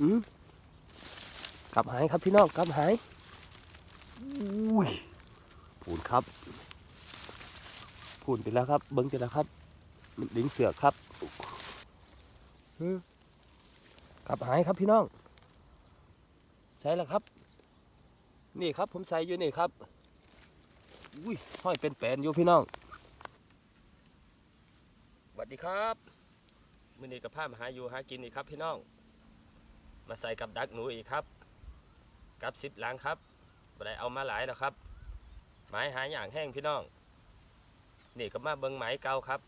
อืมกลับหายครับพี่น้องกลับหายอุ้ยพูนครับพูนไปแล้วครับ เบิ้งไปแล้วครับลิงเสือกครับอืมกลับหายครับพี่น้อง ใส่แล้วครับ นี่ครับผมใส่อยู่นี่ครับอุ้ยห้อยเป็นแปลนอยู่พี่น้องสวัสดีครับมื้อนี้กับผ้ามาหาอยู่หากินอีกครับพี่น้อง มาใส่กับดักหนูอีกครับ กับสิบหลังครับบ่ได้เอามาหลายแล้วครับ ไม้หายอย่างแห้งพี่น้อง นี่ก็มาเบิงไม้เก่าครับ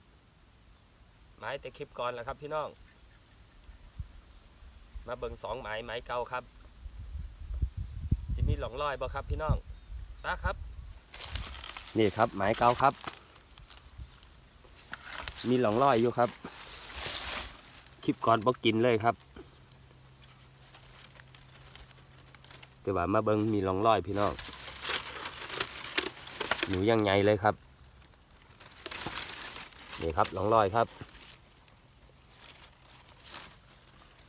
ไม้แต่คลิปก่อนแล้วครับพี่น้อง มาเบิงสองไม้ไม้เก่าครับสิมีหลองลอยบ่ครับพี่น้องตาครับ นี่ครับไม้เก่าครับ มีหลองลอยอยู่ครับ คลิปก่อนบ่กินเลยครับ แต่ว่ามาเบิงมีหลองลอยพี่น้องหนูยังไงเลยครับนี่ครับหลองลอยครับ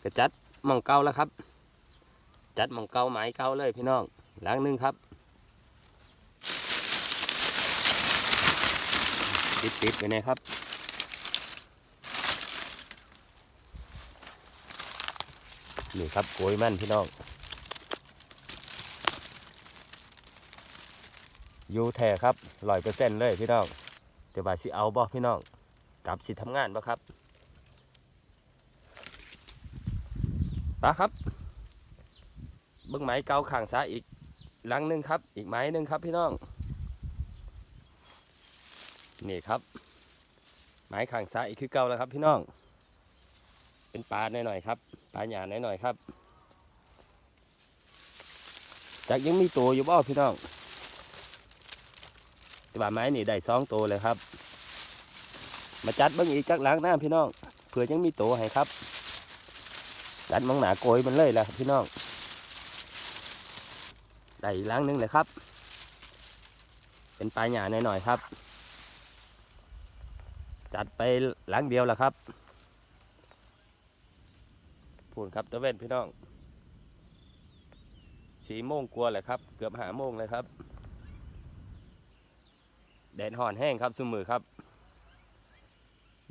กระจัดหมองเก่าแล้วครับ จัดหมองเก่าหมายเก่าเลยพี่น้องหลังนึงครับติดติดๆไปนะครับ นี่ครับโกยมันพี่น้อง อยู่แท้ครับร้อยเปอร์เซ็นต์เลยพี่น้องแต่ว่าสิเอาบ่พี่น้องกลับสิทำงานบ่ครับปะครับเบิ้งไม้เกาข้างซ้ายอีกหลังหนึงครับ อีกไม้หนึ่งครับพี่น้อง นี่ครับ ไม้ข้างซ้ายอีกคือเก่าแล้วครับ พี่น้อง เป็นปลาหน่อยๆครับปลาหยาหน่อยๆครับจากยังมีตัวอยู่บ่พี่น้อง ว่าไม้นี่ได้สองตัวเลยครับ มาจัดบิ้งอีกจักล้างน้ำพี่น้องเผื่อยังมีตัวให้ครับจัดมองหนาโกยมันเลยและพี่น้องได้อีกล้างหนึงเลยครับ เป็นปลาหยาหน่อยๆครับ จัดไปหลังเดียวแหละครับพูนครับตะเวนพี่น้องสีโมงกลัวาแหละครับ เกือบหาโมงเลยครับ แดดห่อนแห้งครับซุมือครับ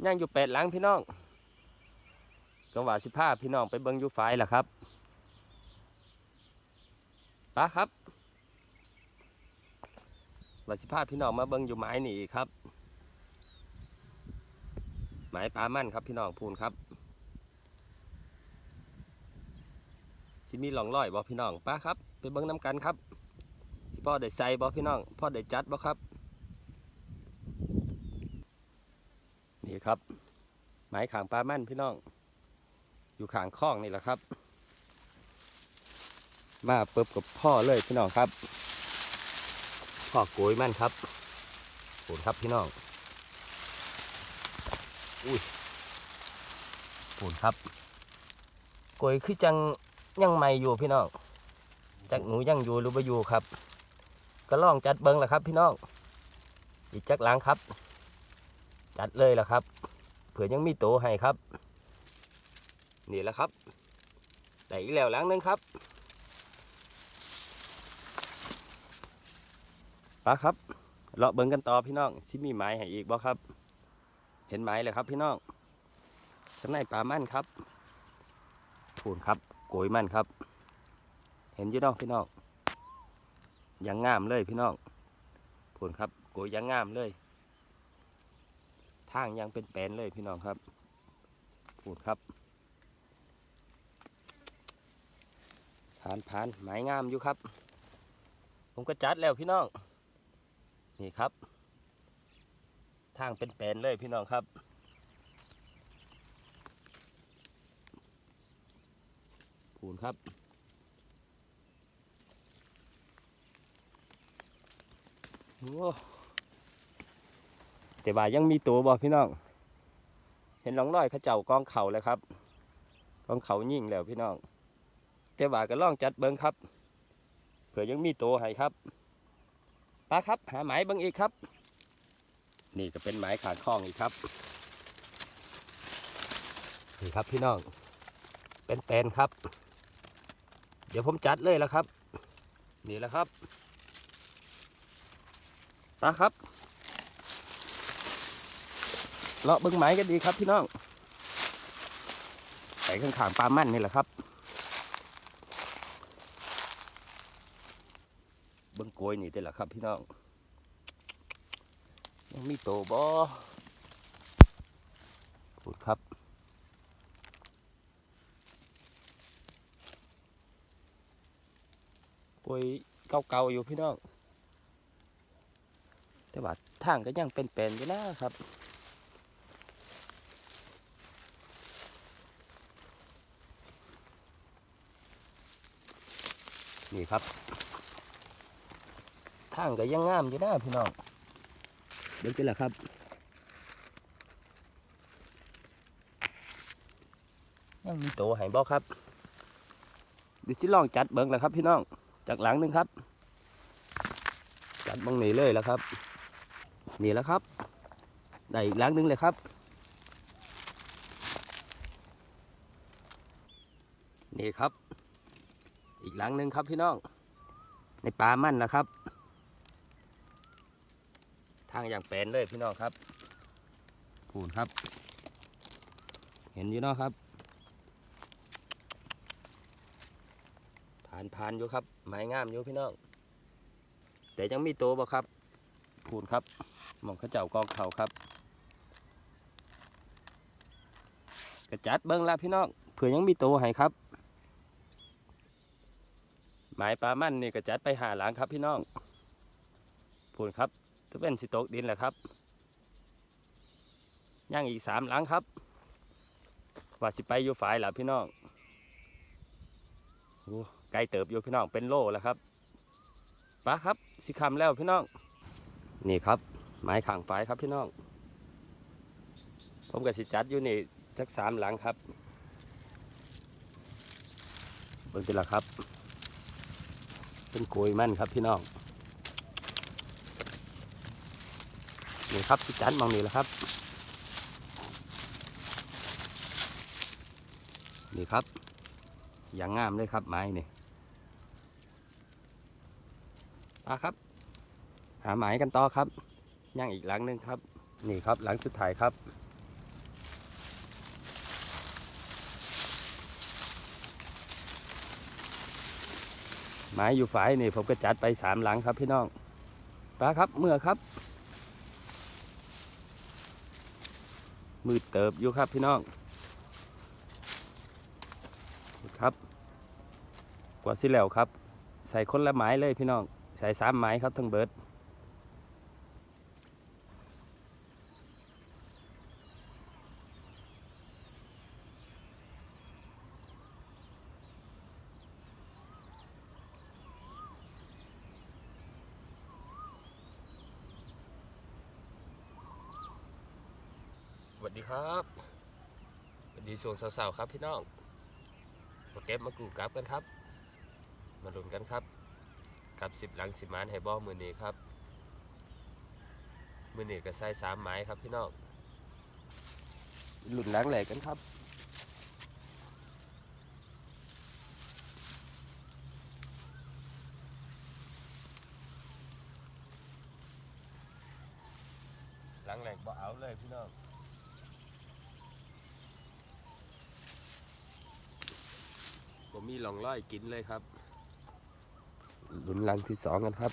ย่างอยู่เป็ดหลังพี่น้องก็ว่าสิพาพี่น้องไปเบิ้งอยู่ไฟล่ะครับป้าครับว่าสิพาพี่น้องมาเบิ้งอยู่ไม้นี่ครับ ไม้ปลามั่นครับพี่น้องพูนครับสิมีหลองร้อยบ่พี่น้องป้าครับ ไปเบิ้งน้ำกันครับพ่อได้ใส่บ่พี่น้องพ่อได้จัดบ่ครับ ครับไม้ขางปลามั่นพี่น้อง อยู่ขางคลองนี่แหละครับ มาเปิบกับพ่อเลยพี่น้องครับพ่อโกยมั่นครับโผนครับพี่น้องอุ้ยโผนครับโกยคือจังยังไม่อยู่พี่น้องจักหนูยังอยู่หรือไม่อยู่ครับ ก็ลองจัดเบิ้งแหละครับ พี่น้องอีกจักหล้างครับ จัดเลยล่ะครับ เผื่อยังมีโตให้ครับ นี่แหละครับได้อีกแล้วหลังนึงครับปะครับเลาะเบิ่งกันต่อพี่น้องสิมีไม้ให้อีกบ่ครับ เห็นไม้เลยครับพี่น้องข้างในปลามั่นครับพูนครับโกยมั่นครับ เห็นยี่น้องพี่น้องยังงามเลยพี่น้องพูนครับโกยยังงามเลย ทางยังเป็นแปนเลยพี่น้องครับพูดครับผ่านผ่านหมายงามอยู่ครับ ผมก็จัดแล้วพี่น้อง นี่ครับ ทางเป็นแปนเลยพี่น้องครับพูนครับโอ้ แต่ว่ายังมีตัวบ่พี่น้อง เห็นหลองร้อยเขาเจ้ากองเข่าแล้วครับกองเขายิ่งแล้วพี่น้อง แต่ว่าก็ล่องจัดเบิ้งครับ เผื่อยังมีตัวให้ครับปลาครับหาหมายเบิ้งอีกครับ นี่ก็เป็นหมายขาดข้องอีกครับนี่ครับพี่น้องเป็นแปลนครับ เดี๋ยวผมจัดเลยแล้วครับ นี่แหละครับปลาครับ เลาะเบิ้งไม้กันดีครับพี่น้องใส่ข้างขางๆปลามั่นนี่แหละครับ เบิ้งโกยนี่ได้แหละครับพี่น้อง ยังมีโตบ่พูดครับโกยเก่าๆอยู่พี่น้อง แต่ว่าทางก็ยังเป็นๆอยู่นะครับ นี่ครับทางก็ยังงามอยู่นะพี่น้องเดี๋ยวเป็นละครับยังมีโตใหายบ่ครับเดิสิลองจัดเบิ้งแล้วครับ พี่น้องจากหลังหนึงครับ จัดบังนี่เลยแล้วครับ นี่แล้วครับ ได้อีกหลังหนึงเลยครับ นี่ครับ อีกหลังหนึ่งครับพี่น้อง ในป่ามั่นนะครับ ทางอย่างแปลนเลยพี่น้องครับพูนครับ เห็นอยู่เนาะครับ ผ่านผ่านอยู่ครับ ไม้งามอยู่พี่น้องแต่ยังมีโตบ่ครับพูนครับหมองข้าเจ้ากองเขาครับกระจัดเบิ้งละพี่น้องเผื่อยังมีโตให้ครับ หมายปลามั่นนี่ก็จัดไปหาหลังครับพี่น้องพูนครับจะเป็นสิโตกดินแหละครับย่างอีกสามหลังครับ ว่าสิไปอยู่ฝ่ายหล่ะพี่น้องโอ้ไกลเติบอยู่พี่น้องเป็นโลแล้วครับปลาครับสิคำแล้วพี่น้อง นี่ครับ ไม้ข่างฝ่ายครับพี่น้อง ผมกับสิจัดอยู่นี่จักสามหลังครับเบิ่งเป็นละครับ เป็นโกยมันครับพี่น้องนี่ครับที่จันมองนี่แหละครับ นี่ครับ อย่างงามเลยครับไม้นี่มาครับ หาหมายกันต่อครับย่างอีกหลังหนึงครับ นี่ครับหลังสุดท้ายครับ ไม้อยู่ฝ่ายนี่ผมก็จัดไปสามหลังครับพี่น้องปลาครับเมื่อครับ มืดเติบอยู่ครับพี่น้องครับ กว่าสิแล้วครับ ใส่คนละไม้เลยพี่น้อง ใส่สามไม้ครับทั้งเบิด วัสดีครับสวัสดีส่วงสาวๆครับพี่น้อง มาเก็บมากรูกลับกันครับ มาลุ้นกันครับ กับสิบหลังสิบมานให้บ่มือนี้ครับ มือนี้ก็ใส่สามไม้ครับพี่น้องลุ้นหลังแหลกกันครับหลังแหลกบ่เอาเลยพี่น้อง ผมมีหลองร้อยกินเลยครับลุ้นลังที่สองกันครับ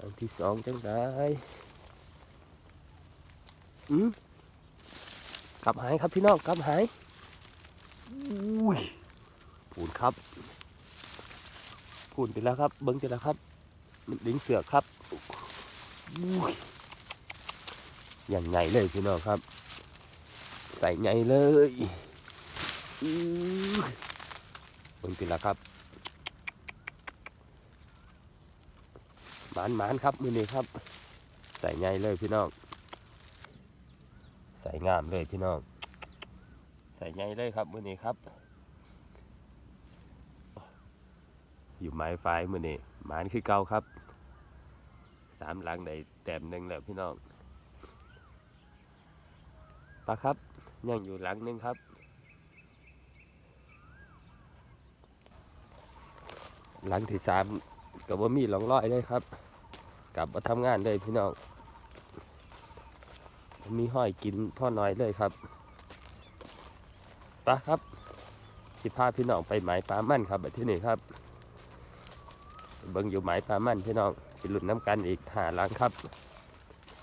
ลังที่สองจังได้อืมกลับหายครับพี่น้องกลับหายอุ้ยปูนครับปูนไปแล้วครับ เบิ้งไปแล้วครับมันลิงเสือครับอุ้ยอย่างไงเลยพี่น้องครับ ใส่ไงเลยอื้อเบิ่งติละครับหมานหมานครับมือนี้ครับ ใส่ไงเลยพี่น้องใส่งามเลยพี่น้องใส่ไงเลยครับมือนี้ครับอยู่ไม้ไฟมือนี้หมานคือเก่าครับ สามหลังได้แต้มหนึ่งแล้วพี่น้องปลาครับ ยังอยู่หลังหนึงครับ หลังที่สามก็บ่มีหลองร้อยเลยครับ กลับมาทำงานเลยพี่น้องมีห้อยกินพ่อน้อยเลยครับปะครับ สิพาพี่น้องไปหมายปลามั่นครับแบบที่นี่ครับเบิ่งอยู่หมายปลามั่นพี่น้องสิหลุดน้ำกันอีกหาหลังครับ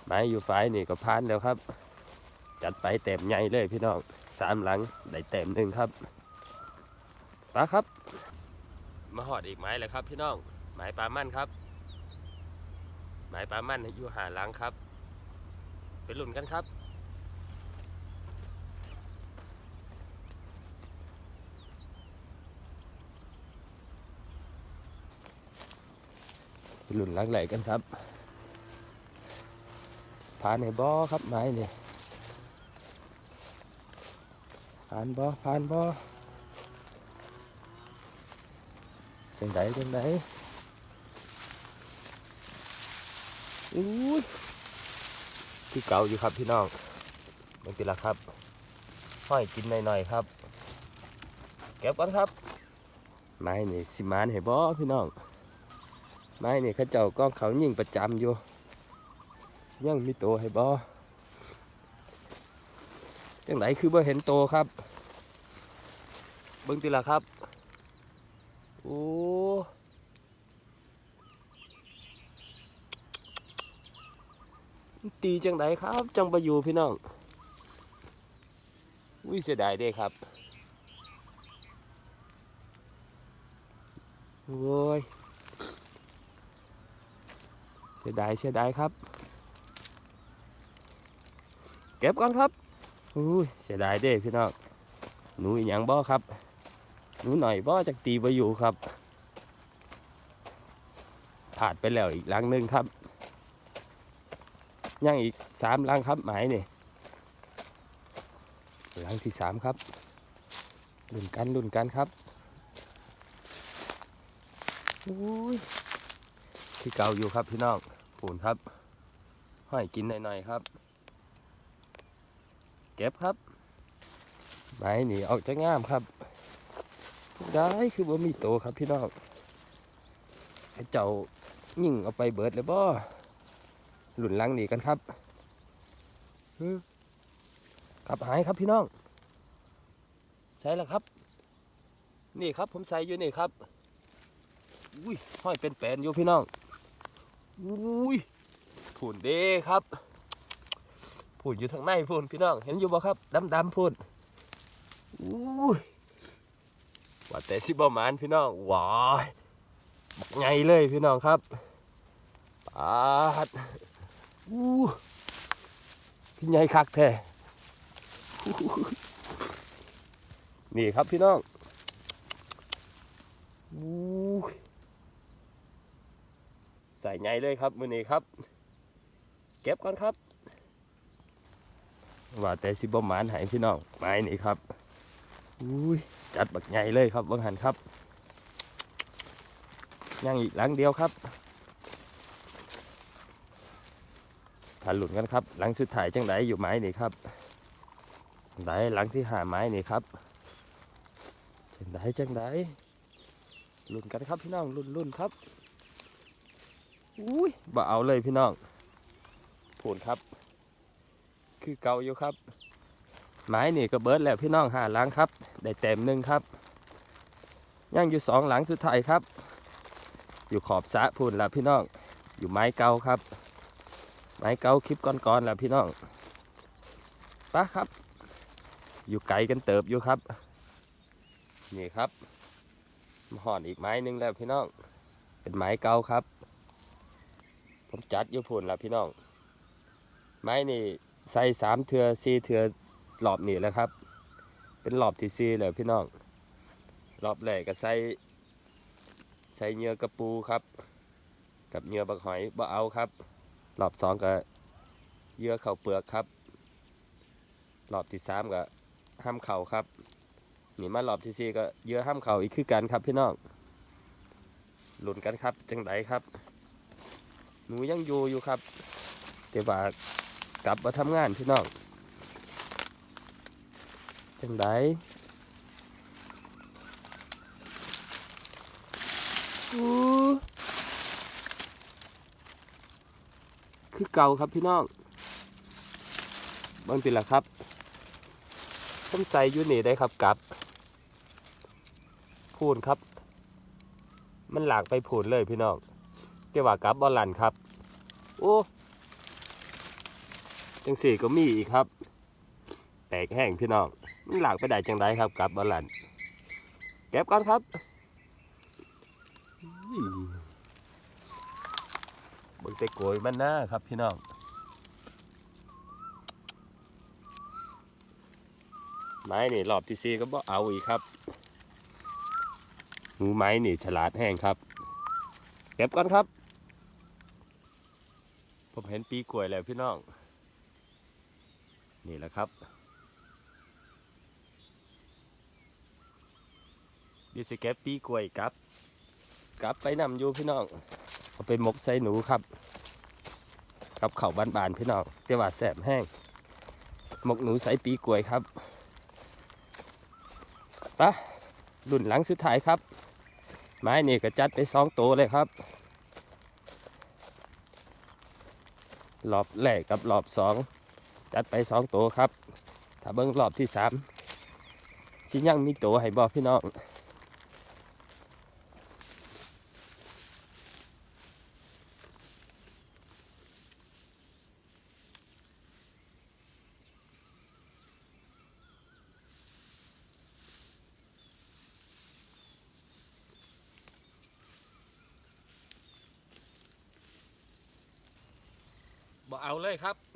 หมายอยู่ฝ่ายนี่ก็พานแล้วครับ จัดไปเต็มใหญ่เลยพี่น้องสามหลังได้เต็มหนึ่งครับปลาครับ มาหอดอีกหมายเลยครับ พี่น้องหมายปลามั่นครับหมายปลามั่นอยู่หาหลังครับไปหลุนกันครับหลุนหลังไหลกันครับผ่านในบ่อครับไม้เนี่ย ผ่านบ่อผ่านบ่อจังไดจังไดอู้ยที่เก่าอยู่ครับพี่น้องบางทีละครับ ห้อยกินหน่อยๆครับ เก็บก่อนครับ ไม้นี่สิมานให้บ่พี่น้อง ไม้นี่เขาเจ้าก็เขายิงประจำอยู่ยังมีโตให้บ่ จังไหนคือบ่เห็นโตครับ เบิ่งติละครับ โอ้ตีจังไดครับ จังไปอยู่พี่น้องวิเสียดายเด้ครับโอ้ยเสียดายเสียดายครับ เก็บก่อนครับ อุ้เสียดายเด้พี่น้องหนูอีหยังบ่ครับ หนูหน่อยบ่จากตีไปอยู่ครับผ่านไปแล้วอีกลังหนึ่งครับยังอีกสามลังครับหมายนี่ลังที่สามครับลุ่นกันลุ่นกันครับอุ้ยที่เก่าอยู่ครับพี่น้องปูนครับห้อยกินหน่อยๆครับ เก็บครับไม้หนีออกจะงามครับได้คือว่ามีโตครับพี่น้องไอ้เจ้ายิ่งเอาไปเบิดเลยบ่หลุนลังหนีกันครับกลับหายครับพี่น้อง ใช่แล้วครับ นี่ครับผมใส่อยู่นี่ครับอุ้ยห้อยเป็นแปลนอยู่พี่น้องอุ้ยผุ่นเด้ครับ ผุ่นอยู่ทางในผุ่นพี่น้อง เห็นอยู่บ่ครับดำดำๆผุ่นอุ้ยว่าแต่สิบประมาณพี่น้องว้ายบักไงเลยพี่น้องครับปาดอู้พี่ใหญ่คักแท้นี่ครับพี่น้องอู้ใส่ไงเลยครับมือนี้ครับ เก็บก่อนครับ ว่าแต่สิบหมานหายพี่น้องไม้นี่ครับอุ้ยจัดบักใหญ่เลยครับบังหันครับยังอีกหลังเดียวครับผ่านหลุนกันครับ หลังสุดท้ายจังไดอยู่ไม้นี่ครับไดหลังที่หาไม้นี่ครับจังไดจังไดหลุนกันครับพี่น้องลุ่นลุ่นครับอุ้ยบ่เอาเลยพี่น้องพูนครับ คือเก่าอยู่ครับ ไม้นี่ก็เบิดแล้วพี่น้องหาหลังครับ ได้เต็มหนึ่งครับ ย่างอยู่สองหลังสุดท้ายครับ อยู่ขอบสะพูนแล้วพี่น้อง อยู่ไม้เก่าครับ ไม้เก่าคลิปก่อนๆแล้วพี่น้องปะครับ อยู่ไกลกันเติบอยู่ครับ นี่ครับห่อนอีกไม้หนึงแล้วพี่น้อง เป็นไม้เก่าครับ ผมจัดอยู่พุ่นละพี่น้อง ไม้นี่ ใส่สามเถือสี่เถือรอบนี่แหล้วครับ เป็นรอบที่สี่แล้วพี่น้องรอบแรกก็ใส่ใส่เหยื่อกระปูครับ กับเหยื่อบักหอยบ่เอาครับรอบสองก็เหยื่อเข่าเปลือกครับรอบที่สามก็ห้ามเข่าครับนี่มารอบที่สี่ก็เหยื่อห้ามเข่าอีกคือกันครับพี่น้องลุ้นกันครับจังไดครับ หนูยังอยู่อยู่ครับแต่ว่า กลับมาทำงานพี่น้องจังไดคือเก่าครับพี่น้องบางทีละครับต้มใส่ยูนี่ได้ครับกลับ พูนครับ มันหลากไปพูนเลยพี่น้องเกี่ว่ากลับ บอลลันครับ โอ้ จังสี่ก็มีอีกครับ แตกแห้งพี่น้องมันหลากไปได้จังไดครับกับบอลลันเก็บก่อนครับอุ้ยเบิ่งแต่โกยมันหน้าครับพี่น้องไม้นี่รอบที่สี่ก็บ่เอาอีกครับงูไม้นี่ฉลาดแห้งครับ เก็บก่อนครับ ผมเห็นปีกล้วยแล้วพี่น้อง นี่แหละครับ ดิสเก็บปีกล้วยครับ กลับไปนำอยู่พี่น้องเอาไปมกใส่หนูครับ กับเข่าบานๆพี่น้องแต่ว่าแสบแห้ง มกหนูใส่ปีกล้วยครับปะรุ่นหลังสุดท้ายครับ ไม้นี่ก็จัดไปสองตัวเลยครับรอบแรกกับรอบสอง จัดไปสองตัวครับ ถ้าเบิ้งรอบที่สามชิ้นยังมีตัวให้บอกพี่น้องบ่เอาเลยครับ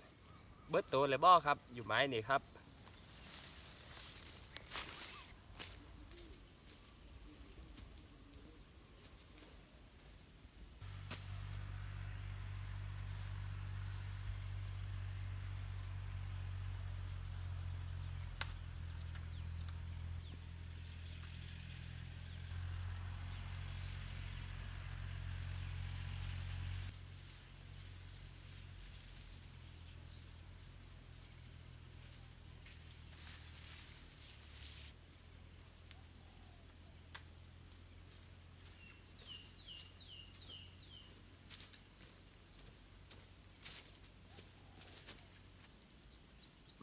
เบิร์ตัวเลยบ่ครับ อยู่ไม้นี่ครับ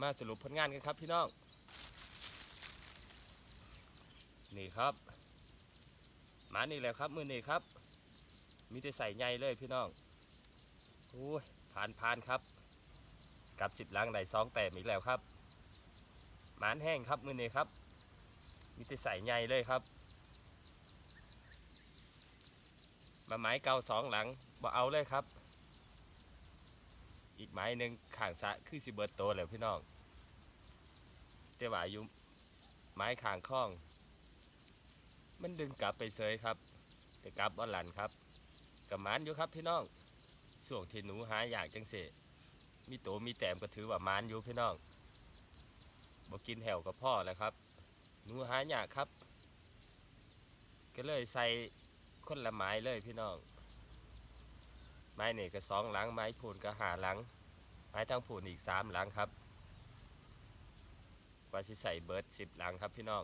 มาสรุปผลงานกันครับพี่น้อง นี่ครับ หมานี่แหละครับมือนี่ครับ มีแต่ใส่ใหญ่เลยพี่น้องโอ้ยผ่านผ่านครับ กับสิบลังได้สองแต้มอีกแล้วครับ หมานแห้งครับมือนี่ครับ มีแต่ใส่ใหญ่เลยครับ มาไม้เก่าสองหลังบ่เอาเลยครับ อีกไม้หนึ่งข้างสะคือสิเบิดโตแล้วพี่น้อง แต่ว่าอยู่ไม้ขางคล้อง มันดึงกลับไปเสยครับแต่กลับบ่อนหลันครับกับมานอยู่ครับพี่น้องส่วงที่หนูหาอยากจังเสมีโตมีแต้มก็ถือว่ามานอยู่พี่น้องบ่กินแหวกับพ่อแล้วครับ หนูหาอยากครับ ก็เลยใส่คนละไม้เลยพี่น้อง ไม้เนี่ก็สองหลังไม้พูนก็หาหลัง ไม้ทั้งพูนอีกสามหลังครับ ว่าจะใส่เบิร์ดสิบหลังครับพี่น้อง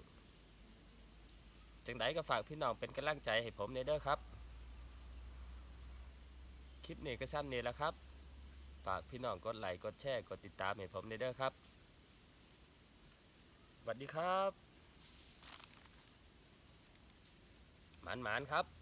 จังไดก็ฝากพี่น้องเป็นกำลังใจให้ผมเนเด้อครับ คลิปนี้ก็สั้นนี่แหละครับ ฝากพี่น้องกดไลค์กดแชร์กดติดตามให้ผมเนเด้อครับสวัสดีครับหมานๆครับ